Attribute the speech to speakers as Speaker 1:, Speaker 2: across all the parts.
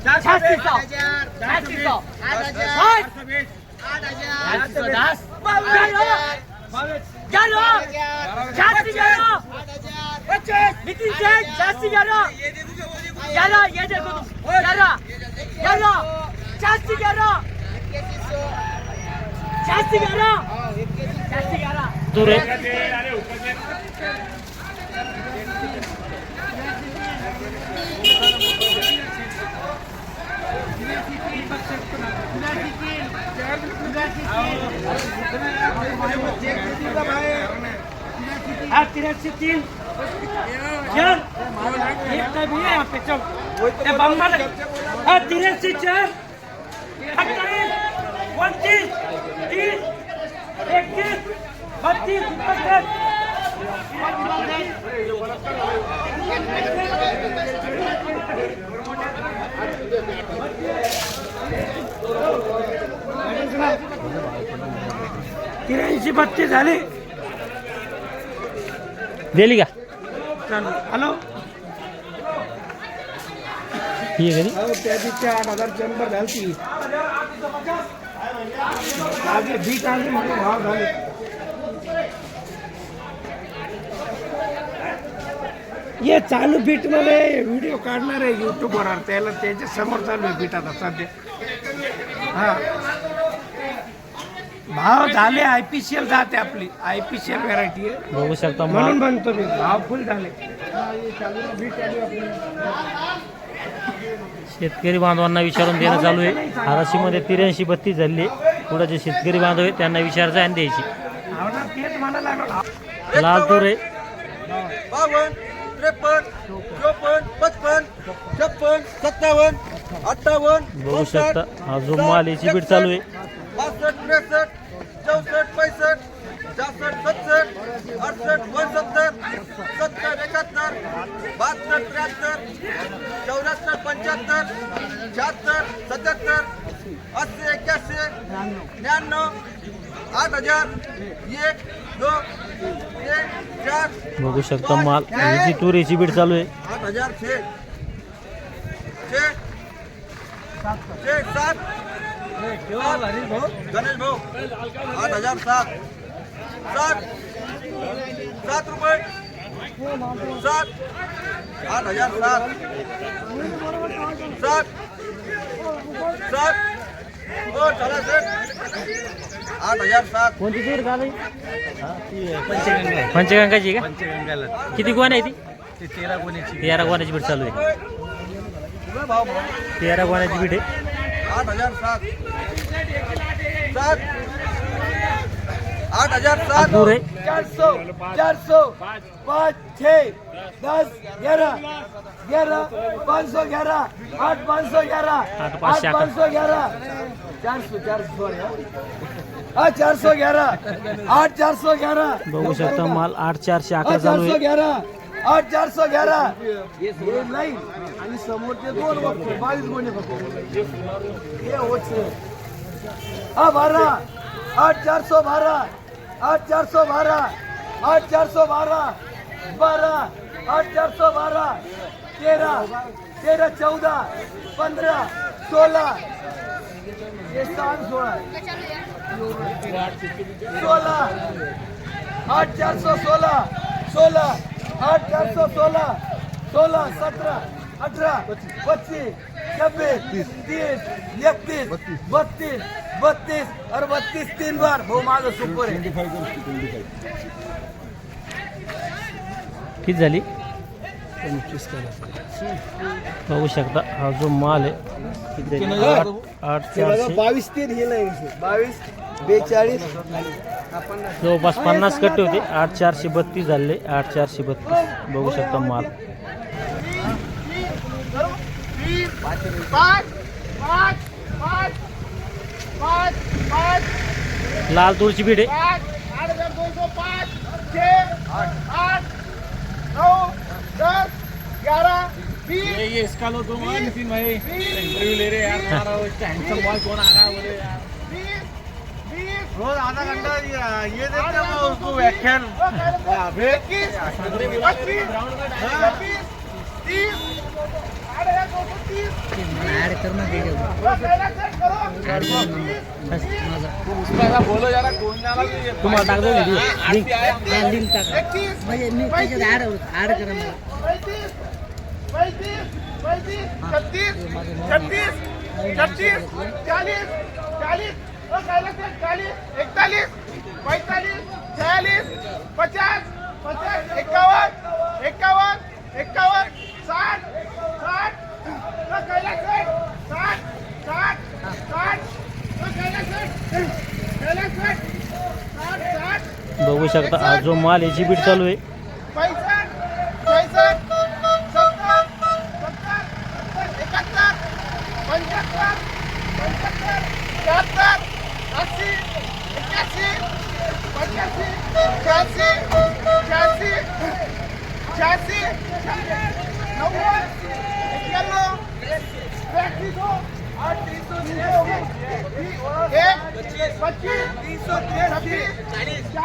Speaker 1: छत्तीस सौ छत्तीस सौ साठ छत्तीस सौ दस ग्यारह छत्तीस ग्यारह नितिन सेठ छत्तीस ग्यारह ग्यारह ये देखो तुम ग्यारह ग्यारह छत्तीस ग्यारह छत्तीस ग्यारह छत्तीस ग्यारह
Speaker 2: तुरे
Speaker 1: तिरासी तीन चार एक का भी यहाँ पे, चल। ये बम्बल। तिरासी चार। अट्ठाईस, उनतीस, तीस, इक्कीस, बत्तीस त्र्याऐंशी बत्तीस
Speaker 2: दिली का?
Speaker 1: हॅलो?
Speaker 2: ही आहे
Speaker 3: त्या दिवशी आठ हजार शंभर झालती. आगे बीट आले म्हणून भाव झाले. ये चालू बीटमध्ये व्हिडिओ काढणार आहे युट्यूबवर त्याला त्याच्यासमोर चालू आहे बीट आता सध्या. हा. भाव झाले आय पी सी एल जाते आपली. I P C L variety आहे.
Speaker 2: बघू शकता
Speaker 3: म्हणून
Speaker 2: माल
Speaker 3: म्हणतो मी भाव फुल झाले. बीट आली आपली
Speaker 2: शेतकरी बांधवांना विचारून देणं चालू आहे. हाराशीमध्ये त्र्याऐंशी बत्तीस झाली. पुढे जे शेतकरी बांधव आहेत त्यांना विचारायचं आहे आणि द्यायची.
Speaker 3: हो ना, तेच म्हणायला लागलो.
Speaker 2: लाल तुरे
Speaker 4: बावन्न त्रेपन्न चोपन्न पचपन्न छप्पन सत्तावन्न अठ्ठावन्न
Speaker 2: बघू शकता. हा जो माल याची बीट चालू आहे.
Speaker 4: बासष्ट त्रेसष्ट चौसष्ट पैसष्ट सहासष्ट सदसष्ट अडसष्ट पंच्याहत्तर सत्तर एकाहत्तर बहात्तर त्र्याहत्तर चौऱ्याहत्तर पंच्याहत्तर शहात्तर सत्याहत्तर अस्सी एक्क्याऐंशी त्र्याण्णव आठ हजार एक दोन तीन चार
Speaker 2: बघू शकता माल. ही जी तूर याची बीट चालू आहे.
Speaker 4: आठ हजार छे छे छे सात गणेश भाऊ आठ हजार सात. सात. सात रुपये. सात. आठ हजार सात. सात. सात. हो चला सर आठ हजार सात.
Speaker 2: कोणती तूर का पंचगंगाची का? किती गोण आहे ती? तेरा गोण्याची बीट चालू आहे.
Speaker 4: भाऊ भाऊ.
Speaker 2: तेरा गोण्याची बीट आहे.
Speaker 4: आठ हजार सात. सात. आठ हजार सात.
Speaker 3: चार सौ चार सौ पाँच छः दस ग्यारह ग्यारह पाँच सौ ग्यारह आठ पाँच सौ ग्यारह
Speaker 2: आठ पाच सौ
Speaker 3: सौ ग्यारह चार सौ चार सौ आठ चार सौ ग्यारह आठ चार सौ ग्यारह
Speaker 2: बघू शकता माल आठ चारशे अकरा
Speaker 3: आठ चार
Speaker 2: चालू
Speaker 3: सौ
Speaker 2: आहे
Speaker 3: ग्यारह आठ चार सौ ग्यारह हे नाही. आणि समोरचे दोन बघतो. बावीस गुन्हे बघतो. हे होते हा बारह आठ चार सौ बारह आठ चार सौ बारह आठ चार सौ बारह बारह आठ चार सौ बारह तेरह तेरह चौदह पंद्रह सोलह ये सात सोलह सोलह आठ चार सौ सोलह सोलह आठ चार सौ सोलह सोलह सत्रह अठारह पच्चीस छब्बीस तीस इकतीस बत्तीस. बत्तीस और बत्तीस तीन बार. वो माझं सुपर आहे.
Speaker 2: किती झाली? बघू शकता हा जो माल आहे आठ चारशे.
Speaker 3: बावीस तीन हे नाही. बावीस बेचाळीस.
Speaker 2: जवळपास पन्नास कट्टे होते. आठ चारशे बत्तीस झाले. आठ चारशे बत्तीस. बघू शकता माल.
Speaker 1: पाच पाच पाच पाच पाच
Speaker 2: लाल तुळची बीट आहे.
Speaker 1: पाच आठ हजार दोनशे पाच छः आठ नौ दस ग्यारह बीस
Speaker 5: ये इसका लो तुम
Speaker 1: बीस,
Speaker 5: नितिन भाई
Speaker 1: बीस,
Speaker 5: इंटरव्यू ले रहे हैं यार तुम्हारा वो हैंडसम बॉय कौन आ रहा है बोले यार?
Speaker 1: बीस बीस
Speaker 4: रोज आधा घंटा ये देते हैं उसको व्याख्यान
Speaker 1: दो
Speaker 5: नाही.
Speaker 1: पैतीस पैतीस छत्तीस छत्तीस चालीस
Speaker 2: बघू शकता आज जो माल याची बीट चालू आहे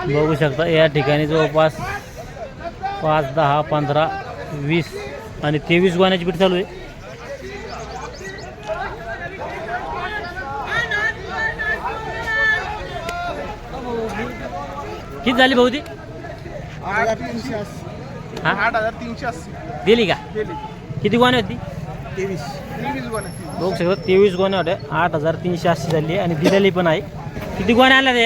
Speaker 2: बघू शकता या ठिकाणी जवळपास पाच दहा पंधरा वीस आणि तेवीस गोण्याची बीट चालू आहे. किती झाली भाऊ ती?
Speaker 1: आठ हजार तीनशे
Speaker 2: दिली का? किती गोण्या होती?
Speaker 1: तेवीस.
Speaker 2: बघू शकता तेवीस गोण्या होत्या. आठ हजार तीनशे अस्सी झाली आणि दिलेली पण आहे. किती गोण्या आल्या ते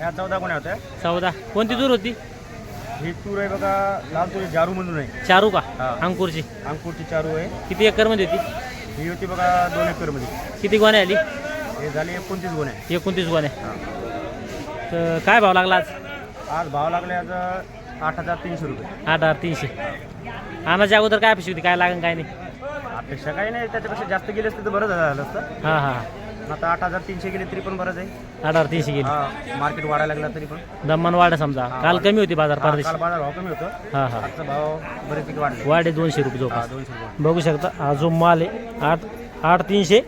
Speaker 6: या चौदा कोण्या होत्या.
Speaker 2: चौदा. कोणती दूर होती?
Speaker 6: ही तूर आहे बघा लाल तूर जारू म्हणून आहे.
Speaker 2: चारू का?
Speaker 6: हा.
Speaker 2: अंकुरची.
Speaker 6: अंकुरची चारू आहे.
Speaker 2: किती एकरमध्ये होती?
Speaker 6: ही होती बघा दोन एकरमध्ये
Speaker 2: किती गोण्या आली?
Speaker 6: हे झाली एकोणतीस गोण्या.
Speaker 2: एकोणतीस गोण्या. तर काय भाव लागला आज?
Speaker 6: आज भाव लागले आज आठ हजार तीनशे रुपये.
Speaker 2: आठ हजार तीनशे. आणाच्या अगोदर काय अपेक्षा होती? काय लागेल काय नाही?
Speaker 6: अपेक्षा काही नाही त्याच्यापेक्षा जास्त गेले असते तर बरं झालं असतं.
Speaker 2: हां हां.
Speaker 6: आता आठ हजार तीनशे गेले तरी पण बरंच आहे
Speaker 2: आठ हजार तीनशे गेली.
Speaker 6: हा मार्केट वाढायला लागला तरी पण.
Speaker 2: दमन वाढ समजा. काल कमी होती बाजार
Speaker 6: हा, काल
Speaker 2: परदेशी
Speaker 6: बाजार भाव कमी होतं.
Speaker 2: हां हां.
Speaker 6: आजचा भाव बरेचपैकी वाढले.
Speaker 2: वाढे दोनशे रुपये
Speaker 6: हा दोनशे रुपये.
Speaker 2: बघू शकता हा जो माल आहे. आठ आठ तीनशे.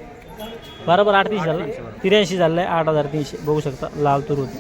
Speaker 2: बरोबर आठ तीनशे झालं. त्र्याऐंशी झालं आहे आठ हजार तीनशे. बघू शकता लाल तूर होती.